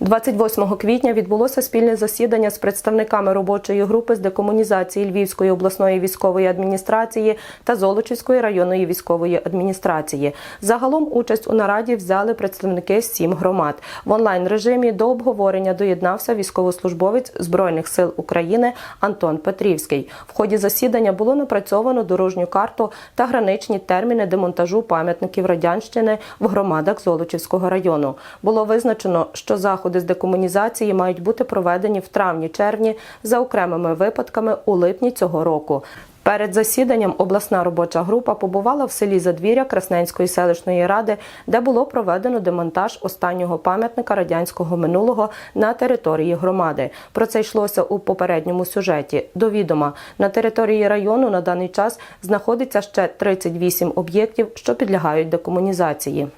28 квітня відбулося спільне засідання з представниками робочої групи з декомунізації Львівської обласної військової адміністрації та Золочівської районної військової адміністрації. Загалом участь у нараді взяли представники сім громад. В онлайн режимі до обговорення доєднався військовослужбовець Збройних сил України Антон Петрівський. В ході засідання було напрацьовано дорожню карту та граничні терміни демонтажу пам'ятників радянщини в громадах Золочівського району. Було визначено, що заходи з декомунізації мають бути проведені в травні-червні за окремими випадками у липні цього року. Перед засіданням обласна робоча група побувала в селі Задвір'я Красненської селищної ради, де було проведено демонтаж останнього пам'ятника радянського минулого на території громади. Про це йшлося у попередньому сюжеті. До відома на території району на даний час знаходиться ще 38 об'єктів, що підлягають декомунізації.